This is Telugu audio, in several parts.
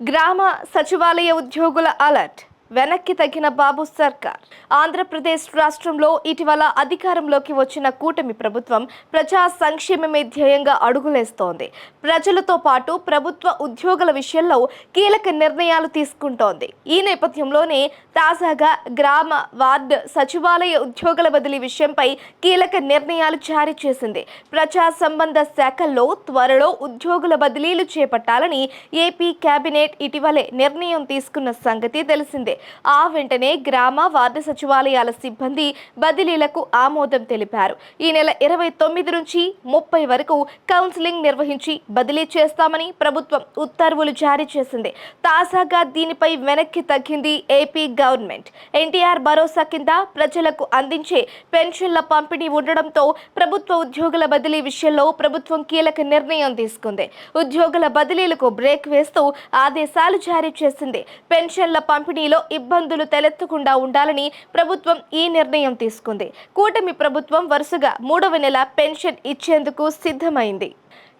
గ్రామ సచివాలయ ఉద్యోగుల అలర్ట్. వెనక్కి తగ్గిన బాబు సర్కార్. ఆంధ్రప్రదేశ్ రాష్ట్రంలో ఇటీవల అధికారంలోకి వచ్చిన కూటమి ప్రభుత్వం ప్రజా సంక్షేమమే ధ్యేయంగా అడుగులేస్తోంది. ప్రజలతో పాటు ప్రభుత్వ ఉద్యోగుల విషయంలో కీలక నిర్ణయాలు తీసుకుంటోంది. ఈ నేపథ్యంలోనే తాజాగా గ్రామ వార్డు సచివాలయ ఉద్యోగుల బదిలీ విషయంపై కీలక నిర్ణయాలు జారీ చేసింది. ప్రజా సంబంధ శాఖల్లో త్వరలో ఉద్యోగుల బదిలీలు చేపట్టాలని ఏపీ కేబినెట్ ఇటీవలే నిర్ణయం తీసుకున్న సంగతి తెలిసిందే. ఆ వెంటనే గ్రామ వార్డు సచివాలయాల సిబ్బంది బదిలీలకు ఆమోదం తెలిపారు. ఈ నెల ఇరవై తొమ్మిది నుంచి ముప్పై వరకు కౌన్సిలింగ్ నిర్వహించి బదిలీ చేస్తామని ప్రభుత్వం ఉత్తర్వులు జారీ చేసింది. తాజాగా దీనిపై వెనక్కి తగ్గింది ఏపీ గవర్నమెంట్. ఎన్టీఆర్ భరోసా కింద ప్రజలకు అందించే పెన్షన్ల పంపిణీ ఉండడంతో ప్రభుత్వ ఉద్యోగుల బదిలీ విషయంలో ప్రభుత్వం కీలక నిర్ణయం తీసుకుంది. ఉద్యోగుల బదిలీలకు బ్రేక్ వేస్తూ ఆదేశాలు జారీ చేసింది. పెన్షన్ల పంపిణీలో ఇబ్బందులు తలెత్తకుండా ఉండాలని ప్రభుత్వం ఈ నిర్ణయం తీసుకుంది. కూటమి ప్రభుత్వం వరుసగా మూడవ నెల పెన్షన్ ఇచ్చేందుకు సిద్ధమైంది.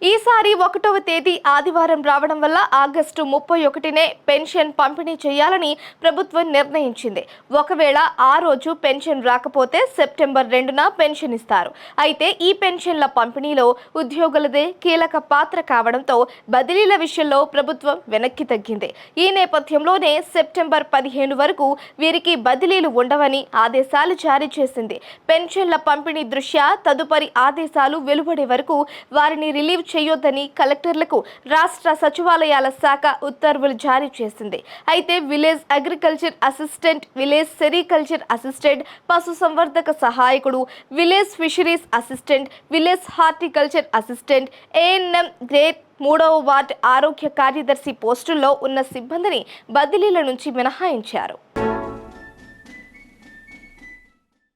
ఈసారి ఒకటవ తేదీ ఆదివారం రావడం వల్ల ఆగస్టు ముప్పై ఒకటినే పెన్షన్ పంపిణీ చేయాలని ప్రభుత్వం నిర్ణయించింది. ఒకవేళ ఆ రోజు పెన్షన్ రాకపోతే సెప్టెంబర్ రెండున పెన్షన్ ఇస్తారు. అయితే ఈ పెన్షన్ల పంపిణీలో ఉద్యోగులదే కీలక పాత్ర కావడంతో బదిలీల విషయంలో ప్రభుత్వం వెనక్కి తగ్గింది. ఈ నేపథ్యంలోనే సెప్టెంబర్ పదిహేను వరకు వీరికి బదిలీలు ఉండవని ఆదేశాలు జారీ చేసింది. పెన్షన్ల పంపిణీ దృష్ట్యా తదుపరి ఆదేశాలు వెలువడే వరకు వారిని రిలీవ్ చేయొద్దని కలెక్టర్లకు రాష్ట్ర సచివాలయాల శాఖ ఉత్తర్వులు జారీ చేసింది. అయితే village agriculture assistant village sericulture assistant పశు సంవర్ధక సహాయకుడు village fisheries assistant village horticulture assistant ANM grade మూడవ వార్డ్ ఆరోగ్య కార్యదర్శి పోస్టుల్లో ఉన్న సిబ్బందిని బదిలీల నుంచి మినహాయించారు.